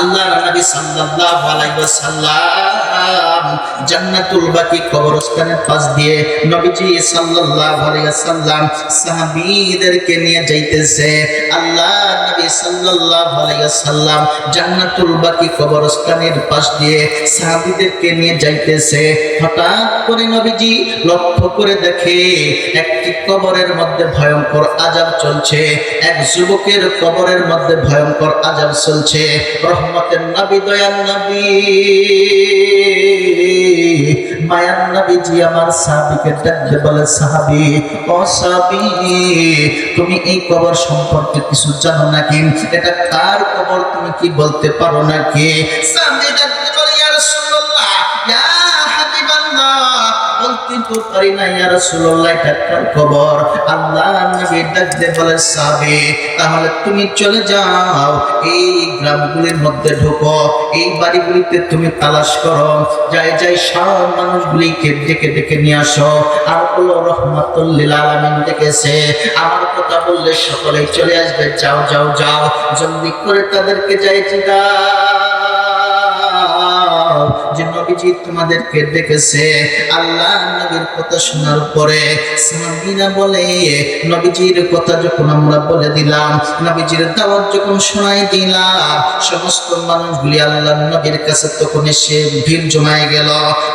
আল্লাহ নবী সাল্লাল্লাহু আলাইহি ওয়াসাল্লাম জান্নাতুল বাকি কবরস্থানের পাশ দিয়ে নবীজি সাল্লাল্লাহু আলাইহি ওয়াসাল্লাম সাহাবীদেরকে নিয়ে যাইতেছে। আল্লাহ নবী সাল্লাল্লাহু আলাইহি ওয়াসাল্লাম জান্নাতুল বাকি কবরস্থানের পাশ দিয়ে সাহাবীদেরকে নিয়ে যাইতেছে। হঠাৎ করে নবীজি লক্ষ্য করে দেখে একটি কবরের মধ্যে ভয়ঙ্কর আজাব চলছে। এক যুবকের কবরের মধ্যে ভয়ঙ্কর আজাব চলছে। রহমতের নবী, দয়াল নবী। মায়ার নবী জি আমার সাহাবিকে ডাকতে বলে, সাহাবি, ও সাহাবি, তুমি এই কবর সম্পর্কে কিছু জানো নাকি? এটা কার কবর তুমি কি বলতে পারো নাকি? সাহাবি বলতে তো পারি না, ইয়া রাসূলুল্লাহ, এটা কার কবর আল্লাহ নবী ডাকতে বলে সাহাবি, তাহলে তুমি চলে যাও, এই গ্রামগুলির মধ্যে ঢোকো, এই বাড়িগুলিতে তুমি তালাশ করো। যাই যাই, সব মানুষগুলিকে ডেকে ডেকে নিয়ে আসো। আর বলো রহমাতুল্লিল আলামিন ডেকেছে। আমার কথা বললে সকলেই চলে আসবে। যাও যাও যাও, জলদি করে তাদেরকে যাই জিগা নবীজি তোমাদেরকে দেখেছে। আল্লাহ নবীর কথা শোনার পরে বলে, নবীজির কথা যখন আমরা বলে দিলাম, নবীজির দাওয়াত যখন শোনাই দিলাম, সমস্ত মানুষগুলি আল্লাহ নবীর কাছে তখন এসে ভিড় জমায় গেল।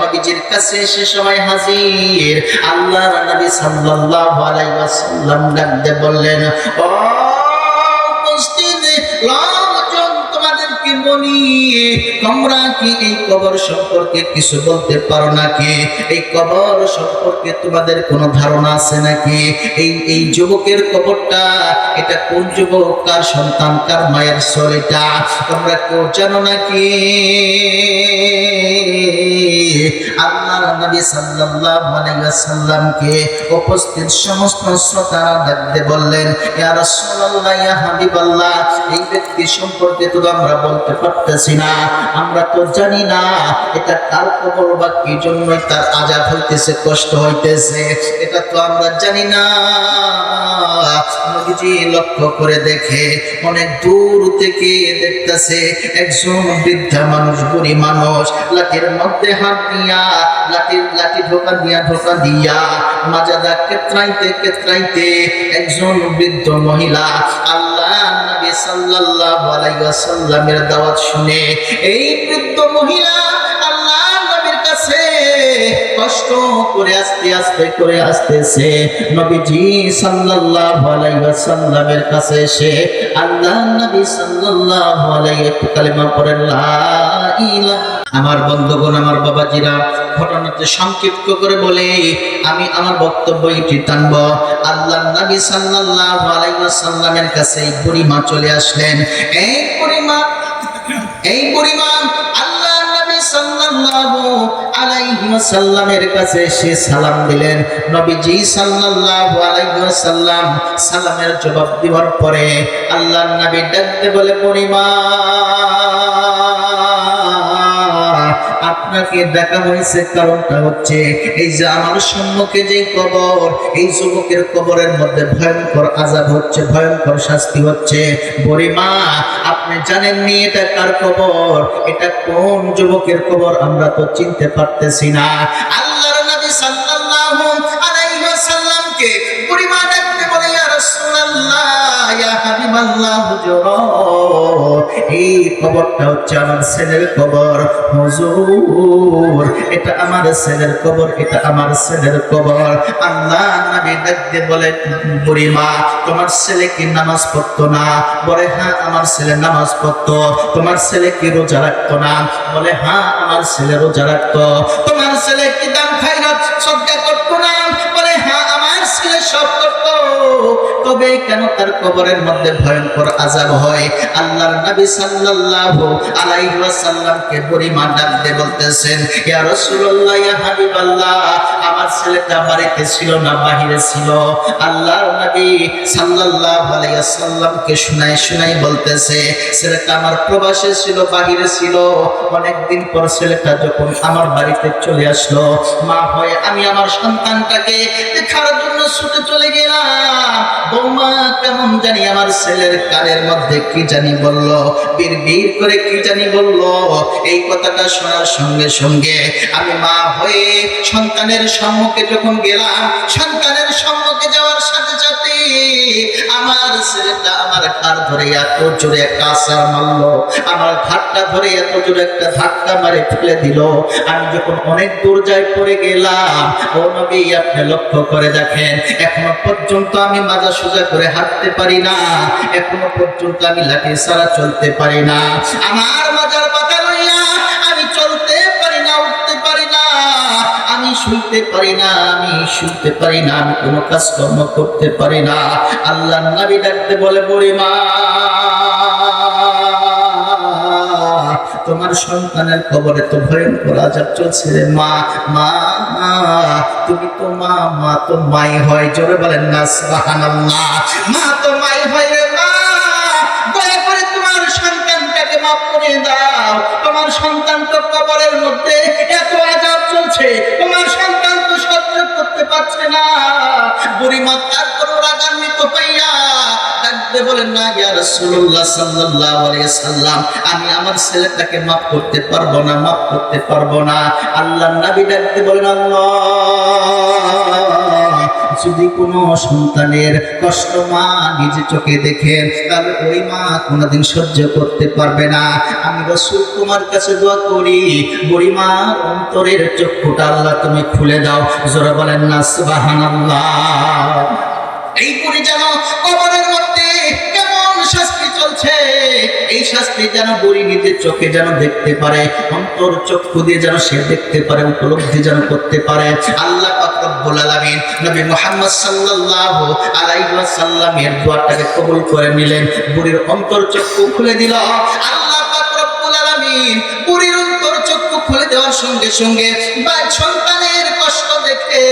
নবীজির কাছে এসে সবাই হাজির। আল্লাহ নবী সাল্লাল্লাহু আলাইহি ওয়াসাল্লাম ডাকতে বললেন, ও উপস্থিত তোমাদেরকে বলি তোমরা কি এই কবর সম্পর্কে কিছু বলতে পারো নাকি? এই কবর সম্পর্কে তোমাদের কোনো ধারণা আছে নাকি? এই এই যুবকের কবরটা, এটা কোন যুবক? কার সন্তান? কার মায়ের এটা? তোমরা কেউ জানো নাকি? আমরা বলতে পারতেছি না। আমরা তো জানি না এটা কার কবর বা কি জন্যই তার আজাব হইতেছে, কষ্ট হইতেছে। এটা তো আমরা জানি না। লক্ষ্য করে দেখে অনেক দূর থেকে দেখতেছে একজন বৃদ্ধা মানুষ, বুড়ি মানুষ, লাঠির মধ্যে হাত দিয়া, লাঠির, লাঠি ঢোকা দিয়া ঢোকা দিয়া মাজাদা কেত্রাইতে কেত্রাইতে একজন বৃদ্ধ মহিলা আল্লাহ সাল্লাল্লাহু আলাইহি ওয়াসাল্লামের দাওয়াত শুনে, এই বৃদ্ধ মহিলা আল্লাহর নবীর কাছে কষ্ট করে আস্তে আস্তে করে আসতেছে। নবীজি সাল্লাল্লাহু আলাইহি ওয়াসাল্লামের কাছে এসে আল্লাহর নবী সাল্লাল্লাহু আলাইহি কালেমা পড়ে, লা ইলাহা আমার বন্ধুগণ, আমার বাবাজিরা ঘটনাতে সংক্ষিপ্ত করে বলে, আমি আমার বক্তব্য এটি টানব। আল্লাহ নবী সাল্লাল্লাহু আলাইহি ওয়াসাল্লামের কাছে এই বুড়িমা চলে আসলেন। এই বুড়িমা এই বুড়িমা আল্লাহ নবী সাল্লাল্লাহু আলাইহি ওয়াসাল্লামের কাছে এসে সালাম দিলেন। নবীজি সাল্লাল্লাহু আলাইহি ওয়াসাল্লাম সালামের জবাব দেওয়ার পরে আল্লাহ নবী ডাকতে বলে বুড়িমা আপনাকে দেখা হয়েছে কারণটা হচ্ছে, এই যে আমার সম্মুখে যে কবর, এই যুবকের কবরের মধ্যে ভয়ঙ্কর আজাব হচ্ছে, ভয়ঙ্কর শাস্তি হচ্ছে। বরিমা আপনি জানেননি এটা কার কবর? এটা কোন যুবকের কবর? আমরা তো চিনতে পারতেছি না। আল্লাহর নবী এই কবরটা হচ্ছে আমার ছেলের কবর হুজুর, এটা আমার ছেলের কবর এটা আমার ছেলের কবর আল্লাহ নবী ডাকতে বলে বুড়িমা তোমার ছেলে কি নামাজ পড়তো না? বলে হ্যাঁ আমার ছেলে নামাজ পড়তো। তোমার ছেলে কি রোজা রাখতো না? বলে হ্যাঁ আমার ছেলে রোজা রাখতো। তোমার ছেলে কি দান খাইরাত সদকা করতো না? বলে হ্যাঁ আমার ছেলে সব করতো। তবে কেন তার কবরের মধ্যে ভয়ঙ্কর আজাব হয়? আল্লাহর নবী সাল্লাল্লাহু আলাইহি ওয়াসাল্লামকে বুড়িমা ডাক দিয়ে বলতেছেন, ইয়া রাসূলুল্লাহ, ইয়া হাবিবাল্লাহ, আমার ছেলেটা বাড়িতে ছিল না, বাহিরে ছিল। আল্লাহর নবী সাল্লাল্লাহু আলাইহি ওয়াসাল্লামকে শুনাই শুনাই বলতেছে, ছেলেটা আমার প্রবাসে ছিল, বাহিরে ছিল। অনেকদিন পর ছেলেটা যখন আমার বাড়িতে চলে আসলো, মা হয় আমি আমার সন্তানটাকে দেখার জন্য ছুটে চলে গেলাম। জানি আমার ছেলের কানের মধ্যে কি জানি বলল? বীর বীর করে কি জানি বলল? এই কথাটা শোনার সঙ্গে সঙ্গে আমি মা হয়ে সন্তানের সম্মুখে যখন গেলাম, সন্তানের সম্মুখে যাওয়ার আমার ছেলেটা আমার ধরে এত জোরে একটা আসার মারলো। আমার ধরে এত জোরে একটা ধাক্কা মারে ফেলে দিল। আমি যখন অনেক দূর যাই পড়ে গেলাম, ও নবী আপনি লক্ষ্য করে দেখেন, এখনও পর্যন্ত আমি মাজা সোজা করে হাঁটতে পারি না, এখনও পর্যন্ত আমি লাঠি ছাড়া চলতে পারি না। আমার মাজার শুনতে পারি না, আমি শুনতে পারি না, আমি কোনো কাজকর্ম করতে পারি না। আল্লাহ নবী ডাকতে বলে তোমার সন্তানের খবরে তো ভয়ঙ্কর আজাব চলছে মা মা, তুমি তো মা মা তো মাই হয়। জোরে বলেন, না, সুবহানাল্লাহ, মা তো মাই হয় রে মা। দয়া করে তোমার সন্তানটাকে মাফ করে দাও। তোমার সন্তান তো কবরের মধ্যে এত আজাব চলছে পারছে না। বুড়িমা তারপর রাগান্বিত পাইয়া ডাকতে বলেন না সাল্লাম, আমি আমার ছেলেটাকে মাফ করতে পারব না, মাফ করতে পারব না। আল্লাহর নবী ডাকতে বলেন, আল্লাহ যদি কোনো সন্তানের কষ্ট মা নিজে চোখে দেখেন তাহলে ওই মা কোনোদিন সহ্য করতে পারবে না। আমি রসুল তোমার কাছে দোয়া করি বুড়ি মা অন্তরের চক্ষুটা আল্লাহ তুমি খুলে দাও। জোরে বলেন না, সুবহানাল্লাহ। এই করে যেন কবরের শাস্তি যেন নিজের চোখে যেন দেখতে পারে, অন্তর চক্ষু দিয়ে যেন সে দেখতে পারে, উপলব্ধি যেন করতে পারে। আল্লাহ বুড়ির অন্তর চক্ষু খুলে দেওয়ার সঙ্গে সঙ্গে বা সন্তানের কষ্ট দেখে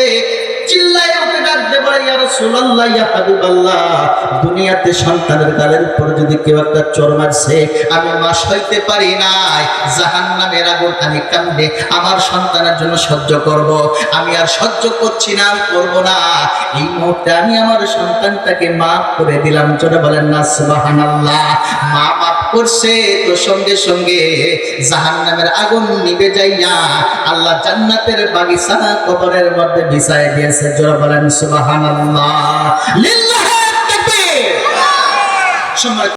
দুনিয়াতে সন্তানের গালের উপর যদি কেউ একটা চোর মারছে, আমি মা সইতে পারি নাই, জাহান্নামের আগুন আমি কান্দে আমার সন্তানের জন্য সহ্য করব। আমি আর সহ্য করছি না করব না। এই মুহূর্তে আমি আমার সন্তানটাকে মাফ করে দিলাম। জোরে বলেন না, সুবহানাল্লাহ। মা করছে, তো সঙ্গে সঙ্গে জাহান্নামের আগুন নিবে যাইয়া আল্লাহ জান্নাতের বাগিচা কবরের মধ্যে বিছায় দিয়েছে। জোর বলেন সুবাহান আল্লাহ